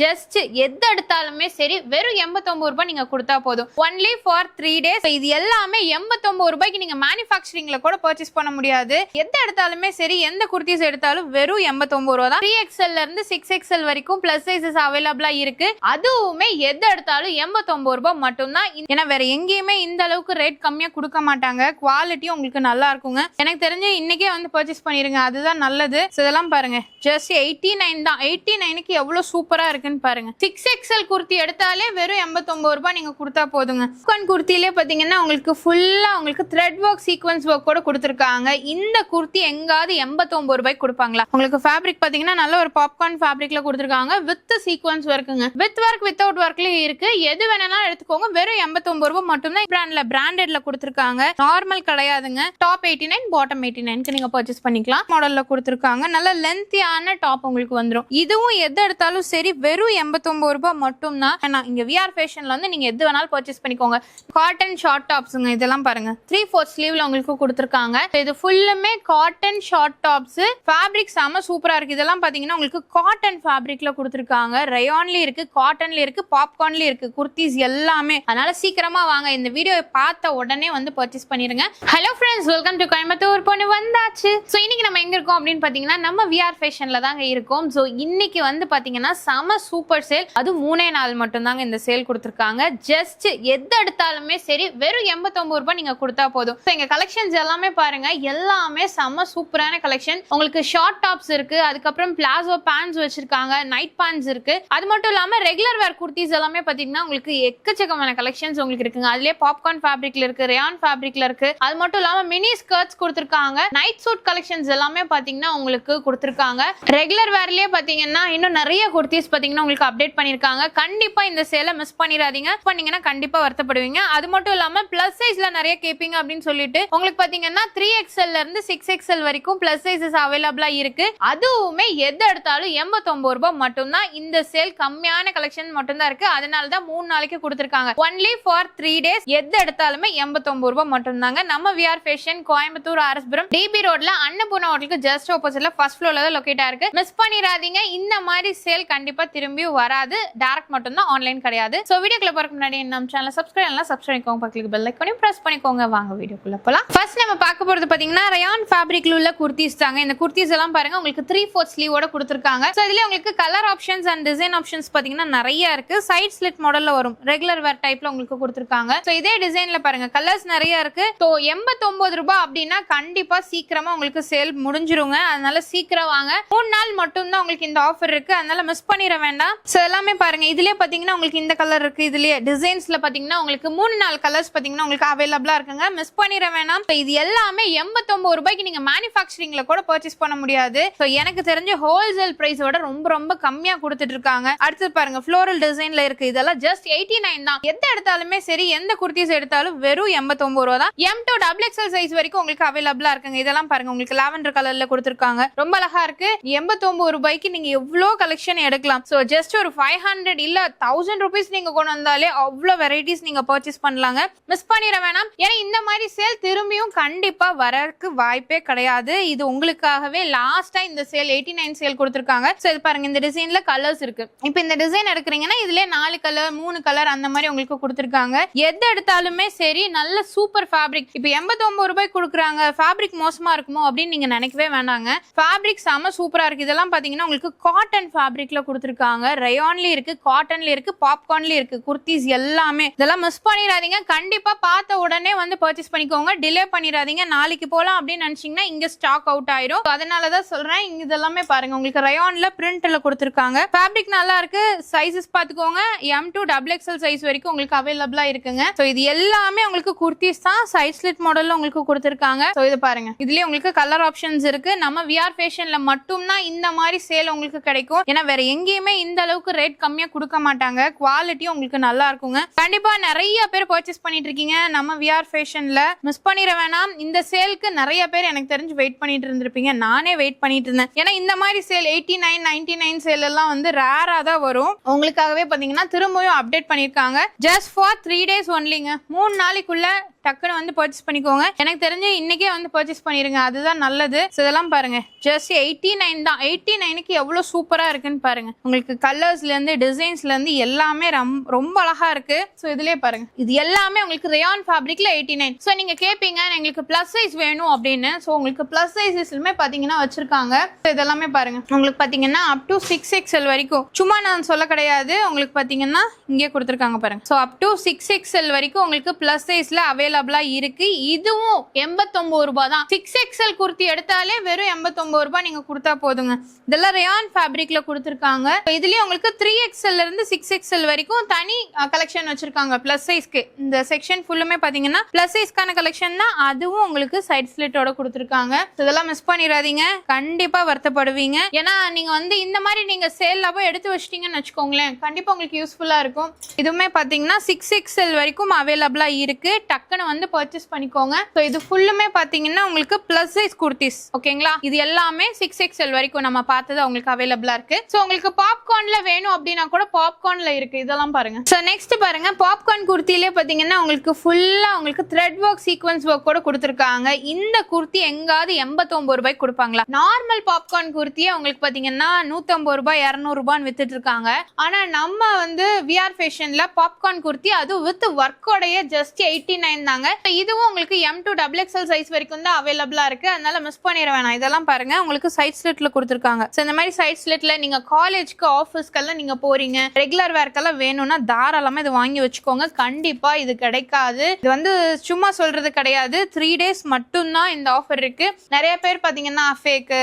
Just எது எடுத்தாலுமே சரி வெறும் எண்பத்தொம்பது ரூபாய் நீங்க கொடுத்தா போதும். ஒன்லி ஃபார் த்ரீ டேஸ் இது எல்லாமே எண்பத்தொம்பது ரூபாய்க்கு நீங்க மேனுஃபேக்சரிங்ல கூட பர்ச்சேஸ் பண்ண முடியாது. எது எடுத்தாலுமே சரி எந்த குர்த்திஸ் எடுத்தாலும் வெறும் எண்பத்தொம்பது ரூபா தான். த்ரீ எக்ஸ்எல்ல இருந்து சிக்ஸ் எக்ஸ்எல் வரைக்கும் பிளஸ் சைசஸ் அவைலபிளா இருக்கு. அதுவுமே எது எடுத்தாலும் எண்பத்தொம்பது ரூபாய் மட்டும்தான். ஏன்னா வேற எங்கேயுமே இந்த அளவுக்கு ரேட் கம்மியா கொடுக்க மாட்டாங்க. குவாலிட்டியும் உங்களுக்கு நல்லா இருக்குங்க. எனக்கு தெரிஞ்சு இன்னைக்கே வந்து பர்ச்சேஸ் பண்ணிருங்க. அதுதான் நல்லது. இதெல்லாம் பாருங்க. ஜஸ்ட் எயிட்டி நைன் தான் எயிட்டி நைனுக்கு எவ்வளோ சூப்பராக இருக்குன்னு பாருங்க. சிக்ஸ் எக்ஸ்எல் குர்த்தி எடுத்தாலே வெறும் எண்பத்தொம்பது ரூபாய் நீங்கள் கொடுத்தா போதுங்க. சிக்கன் குர்த்திலே பார்த்தீங்கன்னா உங்களுக்கு ஃபுல்லாக உங்களுக்கு த்ரெட் ஒர்க் சீக்வன்ஸ் ஒர்க் கூட கொடுத்துருக்காங்க. இந்த குர்த்தி எங்காவது எண்பத்தொம்பது ரூபாய்க்கு கொடுப்பாங்களா? உங்களுக்கு ஃபேப்ரிக் பார்த்தீங்கன்னா நல்ல ஒரு பாப்கார்ன் ஃபேப்ரிக்ல கொடுத்துருக்காங்க. வித் சீக்வன்ஸ் ஒர்க்குங்க வித் ஒர்க் வித்தவுட் ஒர்க்லேயும் இருக்கு. எது வேணாலும் எடுத்துக்கோங்க. வெறும் எண்பத்தொம்பது ரூபாய் மட்டும்தான் பிராண்ட்ல பிராண்டட்ல கொடுத்துருக்காங்க. நார்மல் கிடையாதுங்க. Top eighty nine bottom eighty நைன்க்கு நீங்க பர்ச்சேஸ் பண்ணிக்கலாம். மாடல்ல கொடுத்துருக்காங்க. நல்ல லென்த்தியான டாப் உங்களுக்கு வந்துடும் இதுவும் எது எடுத்தாலும் சரி வெறும் எண்பத்தொம்பது ரூபாய் மட்டும் தான் இங்க விஆர் ஃபேஷன்ல வந்து நீங்க எது வேணாலும் பர்ச்சேஸ் பண்ணிக்கோங்க. காட்டன் ஷார்ட் டாப்ஸுங்க இதெல்லாம் பாருங்க. த்ரீ ஃபோர்த் ஸ்லீவ்ல உங்களுக்கு கொடுத்துருக்காங்க. இது ஃபுல்லுமே காட்டன் ஷார்ட் டாப்ஸ் ஃபேப்ரிக் செம சூப்பரா இருக்கு. இதெல்லாம் பாத்தீங்கன்னா உங்களுக்கு காட்டன் ஃபேப்ரிக்ல கொடுத்துருக்காங்க. ரயான்லயும் இருக்கு காட்டன்ல இருக்கு பாப்கார்ன்லயும் இருக்கு குர்த்திஸ் எல்லாமே. அதனால சீக்கிரமா வாங்க. இந்த வீடியோ பார்த்த உடனே வந்து பர்ச்சேஸ் பண்ணிருங்க. Hello friends welcome to Coimbatore பொண்ணு வந்தாச்சு. ஸோ இன்னைக்கு நம்ம எங்க இருக்கோம் அப்படின்னு பாத்தீங்கன்னா நம்ம விஆர் ஃபேஷன் ஃபேஷன்ல தாங்க இருக்கும். ஸோ இன்னைக்கு வந்து பார்த்தீங்கன்னா செம சூப்பர் சேல் அது மூணே நாள் மட்டும்தாங்க இந்த சேல் கொடுத்துருக்காங்க. ஜஸ்ட் எது எடுத்தாலுமே சரி வெறும் எண்பத்தொம்பது ரூபாய் நீங்கள் கொடுத்தா போதும். ஸோ எங்கள் கலெக்ஷன்ஸ் எல்லாமே பாருங்க. எல்லாமே செம சூப்பரான கலெக்ஷன் உங்களுக்கு ஷார்ட் டாப்ஸ் இருக்கு. அதுக்கப்புறம் பிளாசோ பேண்ட்ஸ் வச்சிருக்காங்க. நைட் பேண்ட்ஸ் இருக்கு. அது மட்டும் இல்லாமல் ரெகுலர் வேர் குர்த்திஸ் எல்லாமே பார்த்தீங்கன்னா உங்களுக்கு எக்கச்சக்கமான கலெக்ஷன்ஸ் உங்களுக்கு இருக்குங்க. அதுலேயே பாப்கார்ன் ஃபேப்ரிக்ல இருக்கு ரேயான் ஃபேப்ரிக்ல இருக்கு. அது மட்டும் இல்லாமல் மினி ஸ்கர்ட்ஸ் கொடுத்துருக்காங்க. நைட் சூட் கலெக்ஷன்ஸ் எல்லாமே பார்த்தீங்கன்னா உங்களுக்கு கொடுத்துருக்காங்க. ரெகுலர் வேர்லயே பாத்தீங்கன்னா இன்னும் நிறைய குர்த்திஸ் பாத்தீங்கன்னா உங்களுக்கு அப்டேட் பண்ணிருக்காங்க. கண்டிப்பா இந்த சேலை மிஸ் பண்ணிடாதீங்க. பண்ணீங்கன்னா கண்டிப்பா வருத்தப்படுவீங்க. அது மட்டும் இல்லாம பிளஸ் சைஸ்ல நிறைய கேப்பீங்க அப்படின்னு சொல்லிட்டு உங்களுக்கு பாத்தீங்கன்னா த்ரீ எக்ஸ்எல்ல இருந்து சிக்ஸ் எக்ஸ்எல் வரைக்கும் பிளஸ் சைசஸ் அவைலபிளா இருக்கு. அதுவுமே எது எடுத்தாலும் எண்பத்தொன்பது ரூபாய் மட்டும்தான். இந்த சேல் கம்மியான கலெக்ஷன் மட்டும்தான் இருக்கு. அதனால தான் மூணு நாளைக்கு கொடுத்துருக்காங்க. ஒன்லி ஃபார் த்ரீ டேஸ் எது எடுத்தாலுமே எண்பத்தொன்பது ரூபாய் மட்டும்தாங்க. நம்ம VR fashion Coimbatore RS Puram DB ரோட்ல அன்னபூர்ணா ஹோட்டலுக்கு ஜஸ்ட் ஆப்போசிட்ல ஃபர்ஸ்ட் ஃப்ளோர்ல தான் லொக்கேட் ஆயிருக்கு மிஸ் பண்ணிடாதீங்க. இந்த மாதிரி சேல் கண்டிப்பா திரும்பி வராது. டேரக்ட் மட்டும் தான் ஆன்லைன் கிடையாது. சோ வீடியோக்குள்ள போறதுக்கு முன்னாடி நம்ம சேனல் சப்ஸ்கிரைப் எல்லாம் சப்ஸ்கிரைப் பண்ணிக்கோங்க. பக்கத்துக்கு பெல் ஐக்கானையும் பிரஸ் பண்ணிக்கோங்க. வாங்க வீடியோக்குள்ள போலாம். ஃபர்ஸ்ட் நம்ம பார்க்க போறது பாத்தீங்கன்னா ரயான் ஃபேப்ரிக்ல உள்ள குர்த்திஸ் தாங்க. இந்த குர்த்திஸ் எல்லாம் பாருங்க உங்களுக்கு த்ரீ ஃபோர்த் ஸ்லீவோட கொடுத்துருக்காங்க. ஸோ இதுல உங்களுக்கு colour options and design options பாத்தீங்கன்னா நிறைய இருக்கு. சைட் ஸ்லிட் மாடல்ல வரும். ரெகுலர் வேர் டைப்ல உங்களுக்கு கொடுத்துருக்காங்க. ஸோ இதே டிசைன்ல பாருங்க கலர்ஸ் நிறைய இருக்கு. ஸோ எண்பத்தொன்பது ரூபாய் அப்படின்னா கண்டிப்பா சீக்கிரமா உங்களுக்கு சேல் முடிஞ்சிருங்க. அதனால சீக்கிரம் வாங்க. மூணு நாள் மட்டும்தான் உங்களுக்கு இந்த ஆஃபர் இருக்கு. அதனால மிஸ் பண்ணிட வேண்டாம். ஸோ எல்லாமே பாருங்க. இதுலயே பாத்தீங்கன்னா உங்களுக்கு இந்த கலர் இருக்கு. இதுலயே டிசைன்ஸ்ல பாத்தீங்கன்னா உங்களுக்கு மூணு நாலு கலர்ஸ் பாத்தீங்கன்னா உங்களுக்கு அவைலபிளா இருக்குங்க. மிஸ் பண்ணிட வேணாம் இது எல்லாமே எண்பத்தொன்பது ரூபாய்க்கு நீங்க மேனுஃபேக்சரிங்ல கூட பர்ச்சேஸ் பண்ண முடியாது. ஸோ எனக்கு தெரிஞ்ச ஹோல்சேல் பிரைஸோட ரொம்ப ரொம்ப கம்மியா கொடுத்துட்டு இருக்காங்க. அடுத்து பாருங்க ஃப்ளோரல் டிசைன்ல இருக்கு. இதெல்லாம் ஜஸ்ட் எயிட்டி நைன் தான். எந்த எடுத்தாலுமே சரி எந்த குர்த்திஸ் எடுத்தாலும் வெறும் எண்பத்தொன்பது ரூபா தான். M to double XL size வரைக்கும் உங்களுக்கு அவைலபிளா இருக்குங்க. இதெல்லாம் பாருங்க உங்களுக்கு லாவெண்டர் கலர்ல கொடுத்துருக்காங்க. ரொம்ப அழகா இருக்கு. எண்பத்தொன்பது ரூபாய்க்கு நீங்க எவ்வளோ கலெக்ஷன் எடுக்கலாம்? ஸோ ஜஸ்ட் ஒரு ஃபைவ் ஹண்ட்ரட் இல்ல தௌசண்ட் ருபீஸ் நீங்க கொண்டு வந்தாலே அவ்வளோ வெரைட்டிஸ் நீங்க பர்ச்சேஸ் பண்ணலாங்க. மிஸ் பண்ணிட வேணாம். ஏன்னா இந்த மாதிரி சேல் திரும்பியும் கண்டிப்பா வரக்கு வாய்ப்பே கிடையாது. இது உங்களுக்காகவே லாஸ்டா இந்த சேல் எயிட்டி நைன் சேல் கொடுத்துருக்காங்க. ஸோ இது பாருங்க இந்த டிசைன்ல கலர்ஸ் இருக்கு. இப்போ இந்த டிசைன் எடுக்கிறீங்கன்னா இதுல நாலு கலர் மூணு கலர் அந்த மாதிரி உங்களுக்கு கொடுத்துருக்காங்க. எது எடுத்தாலுமே சரி நல்ல சூப்பர் ஃபேப்ரிக் இப்போ எண்பத்தொன்பது ரூபாய் கொடுக்குறாங்க. ஃபேப்ரிக் மோசமா இருக்குமோ அப்படின்னு நீங்க நினைக்கவே வேணாங்க. ஃபேப்ரிக் செம சூப்பர் சூப்பராக இருக்குது இதெல்லாம் பார்த்தீங்கன்னா உங்களுக்கு காட்டன் ஃபேப்ரிக்ல கொடுத்துருக்காங்க. ரயான்லேயும் இருக்குது காட்டன்லேயும் இருக்குது பாப்கார்ன்லேயும் இருக்குது குர்த்திஸ் எல்லாமே. இதெல்லாம் மிஸ் பண்ணிடாதீங்க. கண்டிப்பாக பார்த்த உடனே வந்து பர்ச்சேஸ் பண்ணிக்கோங்க. டிலே பண்ணிடாதீங்க. நாளைக்கு போகலாம் அப்படின்னு நினச்சிங்கன்னா இங்கே ஸ்டாக் அவுட் ஆயிரும். அதனால தான் சொல்கிறேன் இங்கே இதெல்லாமே பாருங்கள் உங்களுக்கு ரயானில் பிரிண்ட்டில் கொடுத்துருக்காங்க. ஃபேப்ரிக் நல்லா இருக்கு. சைஸஸ் பார்த்துக்கோங்க M to double XL size வரைக்கும் உங்களுக்கு அவைலபிளாக இருக்குங்க. ஸோ இது எல்லாமே உங்களுக்கு குர்த்திஸ் தான். சைட் ஸ்லிட் மாடலில் உங்களுக்கு கொடுத்துருக்காங்க. ஸோ இது பாருங்க. இதுலேயே உங்களுக்கு கலர் ஆப்ஷன்ஸ் இருக்கு. நம்ம விஆர் ஃபேஷனில் மட்டும் மட்டும்தான் இந்த மாதிரி சேல் உங்களுக்கு கிடைக்கும். ஏன்னா வேற எங்கேயுமே இந்த அளவுக்கு ரேட் கம்மியா கொடுக்க மாட்டாங்க. குவாலிட்டியும் உங்களுக்கு நல்லா இருக்குங்க. கண்டிப்பா நிறைய பேர் பர்ச்சேஸ் பண்ணிட்டு இருக்கீங்க. நம்ம விஆர் ஃபேஷன்ல மிஸ் பண்ணிட வேணாம். இந்த சேலுக்கு நிறைய பேர் எனக்கு தெரிஞ்சு வெயிட் பண்ணிட்டு இருந்திருப்பீங்க. நானே வெயிட் பண்ணிட்டு இருந்தேன். ஏன்னா இந்த மாதிரி sale eighty nine ninety nine sale எல்லாம் வந்து ரேரா தான் வரும். உங்களுக்காகவே பாத்தீங்கன்னா திரும்பவும் அப்டேட் பண்ணிருக்காங்க ஜஸ்ட் ஃபார் த்ரீ டேஸ் ஒன்லிங்க மூணு நாளைக்குள்ள டக்குன்னு வந்து பர்ச்சேஸ் பண்ணிக்கோங்க. எனக்கு தெரிஞ்சு இன்னைக்கே வந்து பர்ச்சேஸ் பண்ணிருங்க. அதுதான் நல்லது. ஸோ இதெல்லாம் பாருங்க. ஜஸ்ட் எயிட்டி நைன் தான் எயிட்டி நைனுக்கு எவ்வளோ சூப்பரா இருக்குன்னு பாருங்க. உங்களுக்கு கலர்ஸ்ல இருந்து டிசைன்ஸ்ல இருந்து எல்லாமே ரம்- ரொம்ப அழகா இருக்கு. ஸோ இதுலயே பாருங்க. இது எல்லாமே உங்களுக்கு ரேயான் ஃபேப்ரிக்ல எயிட்டி நைன் ஸோ நீங்க கேட்பீங்க எங்களுக்கு ப்ளஸ் சைஸ் வேணும் அப்படின்னு. ஸோ உங்களுக்கு ப்ளஸ் சைஸஸ்லுமே பாத்தீங்கன்னா வச்சிருக்காங்க. ஸோ இதெல்லாமே பாருங்க. உங்களுக்கு பாத்தீங்கன்னா அப் டு சிக்ஸ் எக்ஸ்எல் வரைக்கும். சும்மா நான் சொல்ல கிடையாது. உங்களுக்கு பாத்தீங்கன்னா இங்கே கொடுத்துருக்காங்க பாருங்க. So up to six XL வரைக்கும் உங்களுக்கு ப்ளஸ் சைஸ்ல அவைலபிள் இருக்கு. இதுவும் எண்பத்தொன்பது ரூபாய் தான். சிக்ஸ் எக்ஸ்எல் குர்த்தி எடுத்தாலே வெறும் எண்பத்தொன்பது ரூபாய் நீங்க கொடுத்தா போதுங்க. இதெல்லாம் ரேயான் ஃபேப்ரிக்ல கொடுத்துருக்காங்க. இதுலயே உங்களுக்கு த்ரீ எக்ஸ்எல்ல இருந்து சிக்ஸ் எக்ஸ்எல் வரைக்கும் தனி கலெக்ஷன் வச்சிருக்காங்க. பிளஸ் சைஸ்க்கு இந்த செக்ஷன் ஃபுல்லுமே பாத்தீங்கன்னா பிளஸ் சைஸ்க்கான கலெக்ஷன் தான். அதுவும் உங்களுக்கு சைட் ஸ்லிட்டோட கொடுத்துருக்காங்க. இதெல்லாம் மிஸ் பண்ணிடாதீங்க. கண்டிப்பா வருத்தப்படுவீங்க. ஏன்னா நீங்க வந்து இந்த மாதிரி நீங்க சேல்ல போய் எடுத்து வச்சிட்டீங்கன்னு வச்சுக்கோங்களேன். கண்டிப்பா உங்களுக்கு யூஸ்ஃபுல்லா இருக்கும். இதுவுமே பாத்தீங்கன்னா சிக்ஸ் எக்ஸ்எல் வரைக்கும் அவைலபிளா இருக்கு. டக்குன்னு வந்து பர்ச்சேஸ் பண்ணிக்கோங்க. ஸோ இது ஃபுல்லுமே பார்த்தீங்கன்னா உங்களுக்கு பிளஸ் சைஸ் குர்த்திஸ் ஓகேங்களா இது எல்லாமே சிக்ஸ் எக்ஸ்எல் வரைக்கும் நம்ம பார்த்தது உங்களுக்கு அவைலபிளா இருக்கு. ஸோ உங்களுக்கு பாப்கார்ன்ல வேணும் அப்படின்னா கூட பாப்கார்ன்ல இருக்கு. இதெல்லாம் பாருங்க. ஸோ நெக்ஸ்ட் பாருங்க. பாப்கார்ன் குர்த்திலே பார்த்தீங்கன்னா உங்களுக்கு ஃபுல்லா உங்களுக்கு த்ரெட் ஒர்க் சீக்வன்ஸ் ஒர்க் கூட கொடுத்துருக்காங்க. இந்த குர்த்தி எங்காவது எண்பத்தொம்பது ரூபாய்க்கு கொடுப்பாங்களா? நார்மல் பாப்கார்ன் குர்த்தியே உங்களுக்கு பார்த்தீங்கன்னா நூத்தம்பது ரூபாய் இரநூறு ரூபான்னு வித்துட்டு இருக்காங்க. ஆனா நம்ம வந்து விஆர் ஃபேஷன்ல பாப்கார்ன் குர்த்தி அது வித் ஒர்க்கோடைய ஜஸ்ட் எயிட்டி நைன் தாங்க இப்போ இதுவும் உங்களுக்கு M to double XL size வரைக்கும் தான் அவைலபிளாக இருக்குது அதனால மிஸ் பண்ணிட வேணாம். இதெல்லாம் பாருங்க. உங்களுக்கு சைட் ஸ்லிட்டில் கொடுத்துருக்காங்க. ஸோ இந்த மாதிரி சைட் ஸ்லிட்டில் நீங்கள் காலேஜ்க்கு ஆஃபீஸ்க்கெல்லாம் நீங்கள் போகிறீங்க ரெகுலர் வேர்க்கெல்லாம் வேணும்னா தாராளமாக இது வாங்கி வச்சுக்கோங்க. கண்டிப்பாக இது கிடைக்காது. இது வந்து சும்மா சொல்றது கிடையாது. த்ரீ டேஸ் மட்டும்தான் இந்த ஆஃபர் இருக்கு. நிறைய பேர் பார்த்தீங்கன்னா ஃபேக்கு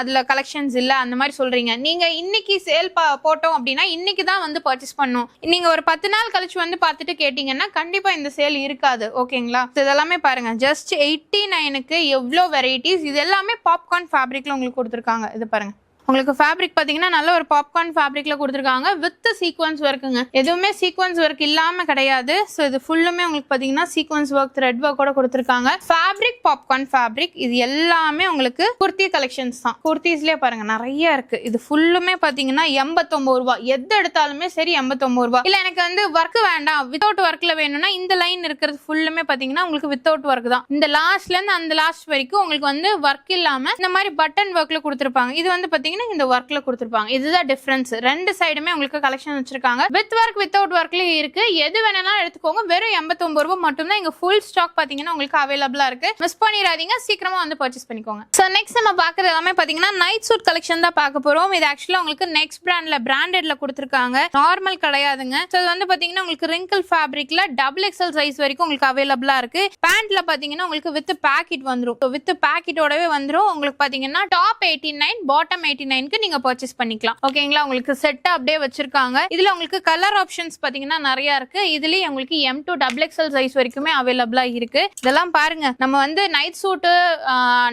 அதில் கலெக்ஷன்ஸ் இல்லை அந்த மாதிரி சொல்றீங்க. நீங்கள் இன்னைக்கு சேல் போட்டோம் அப்படின்னா இன்னைக்கு தான் வந்து பர்ச்சேஸ் பண்ணும் நீங்கள் ஒரு பத்து நாள் கழிச்சு வந்து பார்த்துட்டு கேட்டிங்கன்னா கண்டிப்பாக இந்த சேல் இருக்காது. ஓகேங்களா? இதெல்லாமே பாருங்க. ஜஸ்ட் எயிட்டி நைனுக்கு எவ்வளோ வெரைட்டிஸ் இது எல்லாமே பாப்கார்ன் ஃபேப்ரிக்ல உங்களுக்கு கொடுத்துருக்காங்க. இது பாருங்க. உங்களுக்கு ஃபேப்ரிக் பார்த்தீங்கன்னா நல்ல ஒரு பாப்கார்ன் ஃபேப்ரிக்ல கொடுத்துருக்காங்க. வித் சீக்வன்ஸ் ஒர்க்குங்க எதுவுமே சீக்வன்ஸ் ஒர்க் இல்லாம கிடையாது. ஸோ இது ஃபுல்லுமே உங்களுக்கு பார்த்தீங்கன்னா சீக்வன்ஸ் ஒர்க் த்ரெட் ஒர்க் கூட கொடுத்துருக்காங்க. ஃபேப்ரிக் பாப்கார்ன் ஃபேப்ரிக் இது எல்லாமே உங்களுக்கு குர்த்தி கலெக்ஷன்ஸ் தான். குர்த்திஸ்லேயே பாருங்க நிறைய இருக்கு. இது ஃபுல்லுமே பார்த்தீங்கன்னா எண்பத்தொம்பது ரூபா. எது எடுத்தாலுமே சரி எண்பத்தொம்பது ரூபா. இல்லை எனக்கு வந்து ஒர்க் வேண்டாம். வித்தவுட் ஒர்க்ல வேணும்னா இந்த லைன் இருக்கிறது ஃபுல்லுமே பார்த்தீங்கன்னா உங்களுக்கு வித்தவுட் ஒர்க் தான். இந்த லாஸ்ட்ல இருந்து அந்த லாஸ்ட் வரைக்கும் உங்களுக்கு வந்து ஒர்க் இல்லாம இந்த மாதிரி பட்டன் ஒர்க்ல கொடுத்துருப்பாங்க. இது வந்து பார்த்தீங்கன்னா இந்த ஒர்க்ல கொடுத்துருப்பாங்க? இதுதான் டிஃப்ரென்ஸ் ரெண்டு சைடுமே உங்களுக்கு கலெக்ஷன் வச்சிருக்காங்க. வித் ஒர்க் வித்தவுட் ஒர்க்லயும் இருக்கு. எது வேணாலும் எடுத்துக்கோங்க. வெறும் எண்பத்தொன்பது ரூபாய் மட்டும் தான் ஃபுல் ஸ்டாக் பாத்தீங்கன்னா உங்களுக்கு அவைலபிளா இருக்கு. மிஸ் பண்ணிடாதீங்க. சீக்கிரமா வந்து பர்ச்சேஸ் பண்ணிக்கோங்க. ஸோ நெக்ஸ்ட் நம்ம பாக்குறது எல்லாமே பாத்தீங்கன்னா நைட் சூட் கலெக்ஷன் தான் பார்க்க போறோம். இது ஆக்சுவலா உங்களுக்கு நெக்ஸ்ட் பிராண்ட்ல பிராண்டட்ல கொடுத்துருக்காங்க. நார்மல் கிடையாதுங்க. ஸோ இது வந்து பாத்தீங்கன்னா உங்களுக்கு ரிங்கிள் ஃபேப்ரிக்ல டபுள் எக்ஸல் சைஸ் வரைக்கும் உங்களுக்கு அவைலபிளா இருக்கு. பேண்ட்ல பாத்தீங்கன்னா உங்களுக்கு வித் பேக்கெட் வந்துடும் வித் பேக்கெட்டோடவே வந்துடும் உங்களுக்கு பாத்தீங்கன்னா top eighty nine bottom eighty நைன்க்கு நீங்க பர்ச்சேஸ் பண்ணிக்கலாம். ஓகேங்களா உங்களுக்கு செட் அப்படியே வச்சிருக்காங்க. இதுல உங்களுக்கு கலர் ஆப்ஷன்ஸ் பாத்தீங்கன்னா நிறைய இருக்கு. இதுலயே உங்களுக்கு M to double XL size வரைக்குமே அவைலபிளா இருக்கு. இதெல்லாம் பாருங்க. நம்ம வந்து நைட் சூட்டு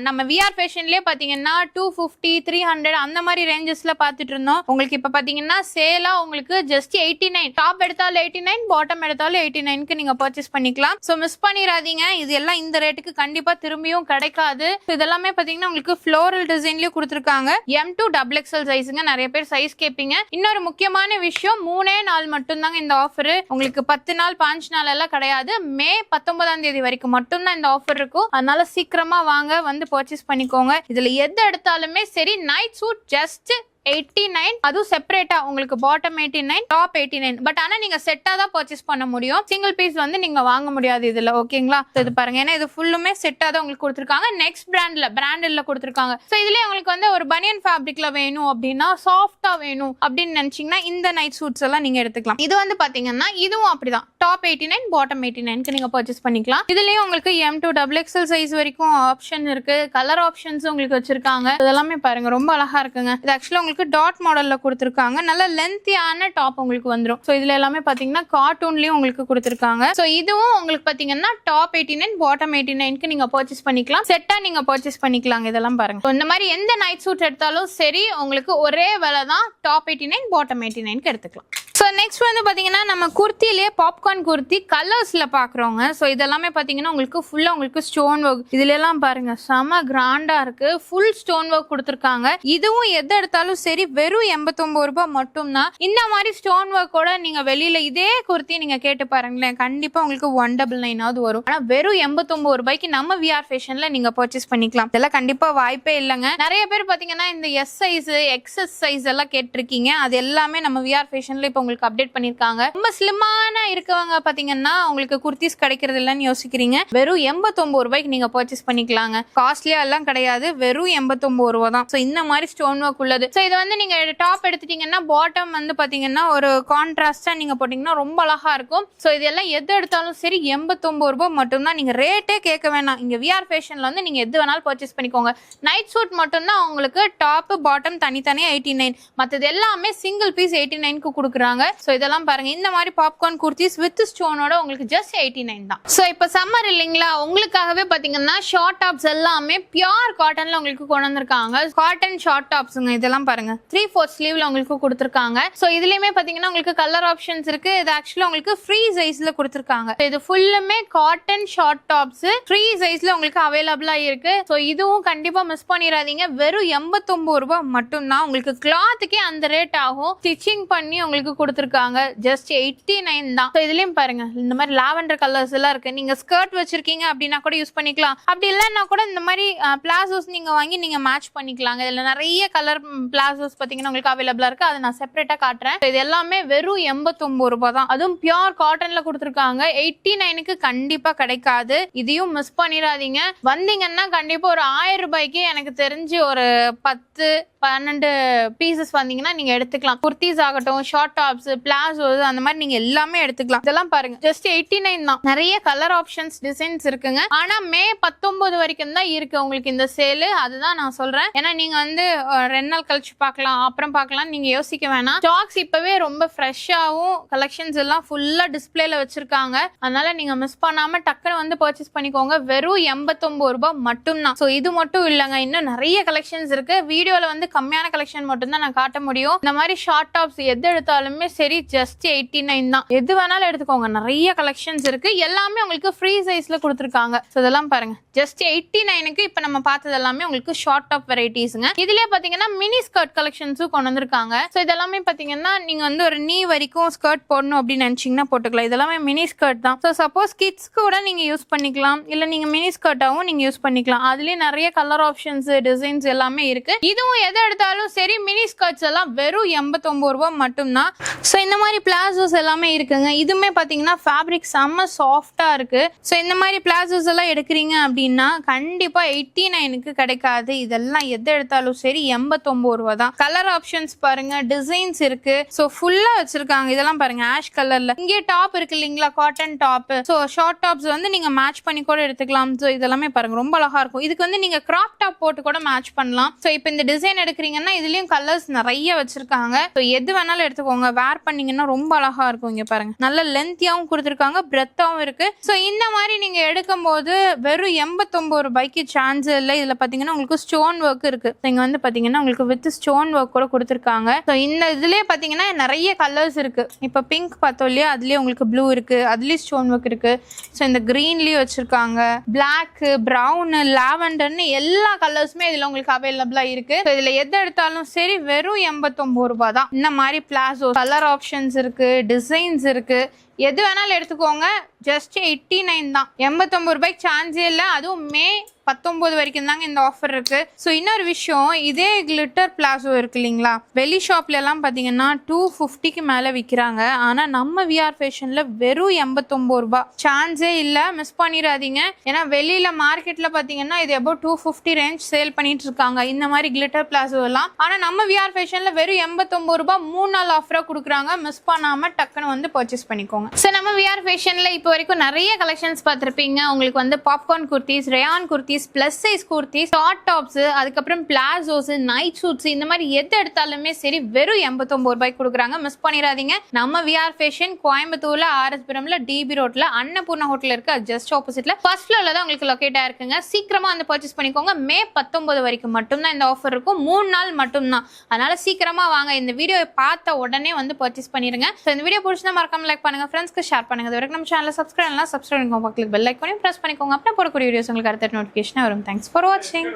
நம்ம விஆர் ஃபேஷன்லயே பாத்தீங்கன்னா டூ ஃபிஃப்டி த்ரீ ஹண்ட்ரட் அந்த மாதிரி ரேஞ்சஸ்ல பாத்துட்டு இருந்தோம். உங்களுக்கு இப்ப பாத்தீங்கன்னா சேலா உங்களுக்கு ஜஸ்ட் எயிட்டி நைன் டாப் எடுத்தாலும் எயிட்டி நைன் பாட்டம் எடுத்தாலும் எயிட்டி நைன்க்கு நீங்க பர்ச்சேஸ் பண்ணிக்கலாம். ஸோ மிஸ் பண்ணிடாதீங்க இது எல்லாம் இந்த ரேட்டுக்கு கண்டிப்பா திரும்பியும் கிடைக்காது. இதெல்லாமே பாத்தீங்கன்னா உங்களுக்கு ஃப்ளோரல் டிசைன்லயும் கொடுத்துருக்காங்க. எம் டூ டபுள் எக்ஸல் சைஸுங்க நிறைய பேர் சைஸ் கேட்பீங்க இன்னொரு முக்கியமான விஷயம் மூணே நாள் மட்டும்தாங்க இந்த ஆஃபர் உங்களுக்கு பத்து நாள் பாஞ்சு நாள் எல்லாம் கிடையாது. மே பத்தொன்பதாம் தேதி வரைக்கும் மட்டும்தான் இந்த ஆஃபர் இருக்கும். அதனால சீக்கிரமா வாங்க வந்து பர்ச்சேஸ் பண்ணிக்கோங்க. இதுல எது எடுத்தாலுமே சரி night suit just eighty nine அதுவும் செப்பரேட்டா உங்களுக்கு bottom eighty nine top eighty nine but ஆனா நீங்க செட்டா தான் பர்ச்சேஸ் பண்ண முடியும். சிங்கிள் பீஸ் வந்து நீங்க வாங்க முடியாது இதுல ஓகேங்களா இது பாருங்க. ஏன்னா இது ஃபுல்லுமே செட்டா தான் உங்களுக்கு கொடுத்துருக்காங்க. நெக்ஸ்ட் பிராண்ட்ல பிராண்டில் கொடுத்துருக்காங்க. ஸோ இதுல உங்களுக்கு வந்து ஒரு பனியன் ஃபேப்ரிக்ல வேணும் அப்படின்னா சாஃப்டா வேணும் அப்படின்னு நினைச்சீங்கன்னா இந்த நைட் சூட்ஸ் எல்லாம் நீங்க எடுத்துக்கலாம். இது வந்து பாத்தீங்கன்னா இதுவும் அப்படிதான். Top eighty nine bottom eighty நைன்க்கு நீங்க பர்ச்சேஸ் பண்ணிக்கலாம். இதுலயும் உங்களுக்கு M to double XL size வரைக்கும் ஆப்ஷன் இருக்கு. கலர் ஆப்ஷன்ஸ் உங்களுக்கு வச்சிருக்காங்க. இதெல்லாமே பாருங்க. ரொம்ப அழகா இருக்குங்க. இது ஆக்சுவலா உங்களுக்கு டாட் மாடலில் கொடுத்துருக்காங்க. நல்ல லென்த்தியான டாப் உங்களுக்கு வந்துடும் ஸோ இதில் எல்லாமே பார்த்தீங்கன்னா கார்ட்டூன்லேயும் உங்களுக்கு கொடுத்துருக்காங்க. ஸோ இதுவும் உங்களுக்கு பார்த்தீங்கன்னா top eighty nine bottom eighty நைன்க்கு நீங்கள் பர்ச்சேஸ் பண்ணிக்கலாம். செட்டாக நீங்கள் பர்ச்சேஸ் பண்ணிக்கலாங்க இதெல்லாம் பாருங்க. ஸோ இந்த மாதிரி எந்த நைட் சூட் எடுத்தாலும் சரி உங்களுக்கு ஒரே விலை தான் top eighty nine bottom eighty நைன்க்கு எடுத்துக்கலாம். ஸோ நெக்ஸ்ட் வந்து பார்த்தீங்கன்னா நம்ம குர்த்திலேயே பாப்கார்ன் குர்த்தி கலர்ஸ்ல பார்க்குறோங்க ஸோ இதெல்லாமே பார்த்தீங்கன்னா உங்களுக்கு ஃபுல்லாக உங்களுக்கு ஸ்டோன் ஒர்க் இதுலலாம் பாருங்க செம கிராண்டாக இருக்கு. ஃபுல் ஸ்டோன் ஒர்க் கொடுத்துருக்காங்க. இதுவும் எது எடுத்தாலும் சரி வெறும் எண்பத்தொம்பது ரூபாய் மட்டும்தான். இந்த மாதிரி ஸ்டோன் ஒர்க்கோட நீங்கள் வெளியில் இதே குர்த்தி நீங்கள் கேட்டு பாருங்களேன். கண்டிப்பாக உங்களுக்கு ஒன் டபுள் நைனாவது வரும். ஆனால் வெறும் எண்பத்தொம்பது ரூபாய்க்கு நம்ம விஆர் ஃபேஷனில் நீங்கள் பர்ச்சேஸ் பண்ணிக்கலாம். இதெல்லாம் கண்டிப்பாக வாய்ப்பே இல்லைங்க. நிறைய பேர் பார்த்தீங்கன்னா இந்த எஸ் சைஸ் எக்ஸஸ் சைஸ் எல்லாம் கேட்டிருக்கீங்க. அது எல்லாமே நம்ம விஆர் ஃபேஷன்ல இப்போ உங்களுக்கு அப்டேட் பண்ணிருக்காங்க. ரொம்ப ஸ்லிம்மான இருக்கவங்க பாத்தீங்கன்னா உங்களுக்கு குர்த்திஸ் கிடைக்கிறது இல்லைன்னு யோசிக்கிறீங்க. வெறும் எண்பத்தொன்பது ரூபாய்க்கு நீங்க பர்ச்சேஸ் பண்ணிக்கலாங்க. காஸ்ட்லியா எல்லாம் கிடையாது. வெறும் எண்பத்தொன்பது ரூபா தான். ஸோ இந்த மாதிரி ஸ்டோன் ஒர்க் உள்ளது. ஸோ இது வந்து நீங்க டாப் எடுத்துட்டீங்கன்னா பாட்டம் வந்து பாத்தீங்கன்னா ஒரு கான்ட்ராஸ்டா நீங்க போட்டீங்கன்னா ரொம்ப அழகா இருக்கும். ஸோ இதெல்லாம் எது எடுத்தாலும் சரி எண்பத்தொன்பது ரூபாய் மட்டும்தான். நீங்க ரேட்டே கேட்க வேணாம். இங்க விஆர் ஃபேஷன்ல வந்து நீங்க எது வேணாலும் பர்ச்சேஸ் பண்ணிக்கோங்க. நைட் சூட் மட்டும்தான் உங்களுக்கு டாப் பாட்டம் தனித்தனியாக எயிட்டி நைன் மற்றது எல்லாமே சிங்கிள் பீஸ் எயிட்டி நைனுக்கு கொடுக்குறாங்க. ஸோ இதெல்லாம் பாருங்க. இந்த மாதிரி பாப்கார்ன் குர்த்திஸ் வித் ஸ்டோனோட உங்களுக்கு ஜஸ்ட் எயிட்டி நைன் தான். ஸோ இப்போ சம்மர் இல்லைங்களா? உங்களுக்காகவே பார்த்தீங்கன்னா ஷார்ட் டாப்ஸ் எல்லாமே பியூர் காட்டன்ல உங்களுக்கு கொண்டு வந்திருக்காங்க. காட்டன் ஷார்ட் டாப்ஸுங்க இதெல்லாம் பாருங்க. த்ரீ ஃபோர் ஸ்லீவ்ல உங்களுக்கு கொடுத்துருக்காங்க. ஸோ இதுலயுமே பார்த்தீங்கன்னா உங்களுக்கு கலர் ஆப்ஷன்ஸ் இருக்கு. இது ஆக்சுவலாக உங்களுக்கு ஃப்ரீ சைஸ்ல கொடுத்துருக்காங்க. இது ஃபுல்லுமே காட்டன் ஷார்ட் டாப்ஸ் ஃப்ரீ சைஸ்ல உங்களுக்கு அவைலபிளா இருக்கு. ஸோ இதுவும் கண்டிப்பா மிஸ் பண்ணிடாதீங்க. வெறும் எண்பத்தொன்பது ரூபாய் மட்டும்தான் உங்களுக்கு கிளாத்துக்கே அந்த ரேட் ஆகும். ஸ்டிச்சிங் பண்ணி உங்களுக்கு கொடுத்துருக்காங்க. ஜஸ்ட் எயிட்டி நைன் தான். ஸோ இதுலேயும் பாருங்க இந்த மாதிரி லாவெண்டர் கலர்ஸ் எல்லாம் இருக்கு. நீங்க ஸ்கர்ட் வச்சிருக்கீங்க அப்படின்னா கூட யூஸ் பண்ணிக்கலாம். அப்படி இல்லைன்னா கூட இந்த மாதிரி பிளாசோஸ் நீங்க வாங்கி நீங்க மேட்ச் பண்ணிக்கலாங்க. இதுல நிறைய கலர் பிளாசோஸ் பாத்தீங்கன்னா உங்களுக்கு அவைலபிளா இருக்கு. அதை நான் செப்பரேட்டா காட்டுறேன். இது எல்லாமே வெறும் எண்பத்தொன்பது ரூபாய் தான். அதுவும் பியூர் காட்டன்ல கொடுத்துருக்காங்க. எயிட்டி நைனுக்கு கண்டிப்பா கிடைக்காது. இதையும் மிஸ் பண்ணிடாதீங்க. வந்தீங்கன்னா கண்டிப்பா ஒரு ஆயிரம் ரூபாய்க்கு எனக்கு தெரிஞ்சு ஒரு பத்து பன்னெண்டு பீசஸ் வந்தீங்கன்னா நீங்க எடுத்துக்கலாம். குர்த்திஸ் ஆகட்டும் ஷார்ட் டாப்ஸ் பிளாசோஸ் அந்த மாதிரி நீங்க எல்லாமே எடுத்துக்கலாம். இதெல்லாம் பாருங்க. ஜஸ்ட் எயிட்டி நைன் தான். நிறைய கலர் ஆப்ஷன்ஸ் டிசைன்ஸ் இருக்குங்க. ஆனா மே பத்தொன்பது வரைக்கும் தான் இருக்கு உங்களுக்கு இந்த சேலு அதுதான் நான் சொல்றேன். ஏன்னா நீங்க வந்து ரெண்டு நாள் கழிச்சு பார்க்கலாம் அப்புறம் பார்க்கலாம். நீங்க யோசிக்க வேணாம். ஸ்டாக்ஸ் இப்பவே ரொம்ப ஃப்ரெஷ்ஷாகவும் கலெக்ஷன்ஸ் எல்லாம் ஃபுல்லா டிஸ்பிளேல வச்சிருக்காங்க. அதனால நீங்க மிஸ் பண்ணாம டக்குன்னு வந்து பர்ச்சேஸ் பண்ணிக்கோங்க. வெறும் எண்பத்தொன்பது ரூபாய் மட்டும்தான். ஸோ இது மட்டும் இல்லைங்க. இன்னும் நிறைய கலெக்ஷன்ஸ் இருக்கு. வீடியோல வந்து கம்மியான கலெக்ஷன் மட்டும்தான் நான் காட்ட முடியும். இந்த மாதிரி ஷார்ட் டாப்ஸ் எது எடுத்தாலுமே சரி ஜஸ்ட் எயிட்டி நைன் தான். எது வேணாலும் எடுத்துக்கோங்க. நிறைய கலெக்ஷன்ஸ் இருக்கு. எல்லாமே உங்களுக்கு ஃப்ரீ சைஸ்ல கொடுத்துருக்காங்க. ஸோ இதெல்லாம் பாருங்க. ஜஸ்ட் எயிட்டி நைனுக்கு இப்போ நம்ம பார்த்தது எல்லாமே உங்களுக்கு ஷார்ட் டாப் வெரைட்டிஸ்ங்க இதுலயே பாத்தீங்கன்னா மினி ஸ்கர்ட் கலெக்ஷன்ஸும் கொண்டு வந்திருக்காங்க. ஸோ இதெல்லாமே பாத்தீங்கன்னா நீங்க வந்து ஒரு நீ வரைக்கும் ஸ்கர்ட் போடணும் அப்படின்னு நினைச்சீங்கன்னா போட்டுக்கலாம். இதெல்லாமே மினி ஸ்கர்ட் தான். ஸோ சப்போஸ் கிட்ஸ்க்கு கூட நீங்க யூஸ் பண்ணிக்கலாம். இல்ல நீங்க மினி ஸ்கர்ட்டாவும் நீங்க யூஸ் பண்ணிக்கலாம். அதுலயே நிறைய கலர் ஆப்ஷன்ஸ் டிசைன்ஸ் எல்லாமே இருக்கு. இதுவும் எது எடுத்தாலும் சரி மினி ஸ்கர்ட்ஸ் எல்லாம் வெறும் எண்பத்தொம்பது ரூபா மட்டும்தான். ஸோ இந்த மாதிரி பிளாசோஸ் எல்லாமே இருக்குங்க. இதுவுமே பார்த்தீங்கன்னா ஃபேப்ரிக் செம்ம சாஃப்டா இருக்கு. ஸோ இந்த மாதிரி பிளாசோஸ் எல்லாம் எடுக்கிறீங்க அப்படின்னா கண்டிப்பா எயிட்டி நைனுக்கு கிடைக்காது. இதெல்லாம் எது எடுத்தாலும் சரி எண்பத்தொம்பது ரூபா தான். கலர் ஆப்ஷன்ஸ் பாருங்க டிசைன்ஸ் இருக்கு. ஸோ ஃபுல்லா வச்சிருக்காங்க. இதெல்லாம் பாருங்க ஆஷ் கலர்ல இங்கே டாப் இருக்கு இல்லைங்களா cotton top so short tops வந்து நீங்க மேட்ச் பண்ணி கூட எடுத்துக்கலாம். ஸோ இதெல்லாமே பாருங்க ரொம்ப அழகா இருக்கும். இதுக்கு வந்து நீங்க கிராப் டாப் போட்டு கூட மேட்ச் பண்ணலாம். ஸோ இப்போ இந்த டிசைன் எடுக்கிறீங்கன்னா இதுலயும் கலர்ஸ் நிறைய வச்சிருக்காங்க. ஸோ எது வேணாலும் எடுத்துக்கோங்க. வேர் பண்ணீங்கன்னா ரொம்ப அழகா இருக்கும் இங்க பாருங்க. நல்ல லென்த்தியாவும் கொடுத்துருக்காங்க பிரெத்தாவும் இருக்கு. ஸோ இந்த மாதிரி நீங்க எடுக்கும்போது வெறும் எண்பத்தொன்பது ரூபாய்க்கு சான்ஸ் இல்லை. இதுல பாத்தீங்கன்னா உங்களுக்கு ஸ்டோன் ஒர்க் இருக்கு. இங்க வந்து பாத்தீங்கன்னா உங்களுக்கு வித் ஸ்டோன் ஒர்க் கூட கொடுத்துருக்காங்க. ஸோ இந்த இதுலயே பாத்தீங்கன்னா நிறைய கலர்ஸ் இருக்கு. இப்போ பிங்க் பார்த்தோம் இல்லையா? அதுலயே உங்களுக்கு ப்ளூ இருக்கு. அதுலயும் ஸ்டோன் ஒர்க் இருக்கு. ஸோ இந்த கிரீன்லயும் வச்சிருக்காங்க. பிளாக் ப்ரௌனு லாவெண்டர்னு எல்லா கலர்ஸுமே இதுல உங்களுக்கு அவைலபிளா இருக்கு. இதுல எது எடுத்தாலும் சரி வெறும் எண்பத்தொம்பது ரூபாய் தான். இந்த மாதிரி பிளாசோ கலர் ஆப்ஷன்ஸ் இருக்கு டிசைன்ஸ் இருக்கு. எது வேணாலும் எடுத்துக்கோங்க. ஜஸ்ட் எயிட்டி நைன் தான். எண்பத்தொம்பது ரூபாய்க்கு சான்ஸே இல்லை. அதுவும் மே பத்தொன்பது வரைக்கும் தாங்க இந்த ஆஃபர் இருக்கு. ஸோ இன்னொரு விஷயம் இதே கிளிட்டர் பிளாசோ இருக்கு இல்லைங்களா? வெளி ஷாப்ல எல்லாம் பார்த்தீங்கன்னா டூ ஃபிஃப்டிக்கு மேலே விற்கிறாங்க ஆனால் நம்ம விஆர் ஃபேஷனில் வெறும் எண்பத்தொம்பது ரூபாய். சான்ஸே இல்லை. மிஸ் பண்ணிடாதீங்க. ஏன்னா வெளியில மார்க்கெட்ல பார்த்தீங்கன்னா இது above two fifty range sale பண்ணிட்டு இருக்காங்க. இந்த மாதிரி கிளிட்டர் பிளாசோ எல்லாம். ஆனால் நம்ம விஆர் ஃபேஷனில் வெறும் எண்பத்தொம்பது ரூபாய் மூணு நாள் ஆஃபராக கொடுக்குறாங்க. மிஸ் பண்ணாமல் டக்குன்னு வந்து பர்ச்சேஸ் பண்ணிக்கோங்க. பண்ணுவாங்க ஸோ நம்ம விஆர் ஃபேஷனில் இப்போ வரைக்கும் நிறைய கலெக்ஷன்ஸ் பார்த்துருப்பீங்க. உங்களுக்கு வந்து popcorn kurtis rayon kurtis plus size kurtis short tops அதுக்கப்புறம் பிளாசோஸ் நைட் சூட்ஸ் இந்த மாதிரி எது எடுத்தாலுமே சரி வெறும் எண்பத்தொம்பது ரூபாய்க்கு கொடுக்குறாங்க. மிஸ் பண்ணிடாதீங்க. நம்ம விஆர் ஃபேஷன் கோயம்புத்தூர்ல ஆர்எஸ்புரம்ல டிபி ரோட்ல அன்னபூர்ணா ஹோட்டல் இருக்கு. ஜஸ்ட் ஆப்போசிட்ல ஃபர்ஸ்ட் ஃப்ளோர்ல தான் உங்களுக்கு லொக்கேட் ஆயிருக்குங்க சீக்கிரமா வந்து பர்ச்சேஸ் பண்ணிக்கோங்க. மே பத்தொன்பது வரைக்கும் மட்டும்தான் இந்த ஆஃபர் இருக்கும். மூணு நாள் மட்டும்தான். அதனால சீக்கிரமா வாங்க. இந்த வீடியோ பார்த்த உடனே வந்து பர்ச்சேஸ் பண்ணிருங்க இந்த வீடியோ பிடிச்சா மறக்காம லைக் பண்ணுங்க ஃப்ரெண்ட்ஸ்க்கு ஷேர் பண்ணுங்க. இது வரைக்கும் நம்ம சேனலை சப்ஸ்கிரைப் பண்ணலாம் சப்ஸ்கிரைப் பண்ணிக்கோங்க. பக்கத்தில் பெல் ஐக்கோனையும் ப்ரெஸ் பண்ணிக்கோங்க. அப்புறம் போடக்கூடிய வீடியோஸ் உங்களுக்கு அடுத்த நோட்டிஃபிகேஷன் வரும். தேங்க்ஸ் ஃபார் வாட்சிங்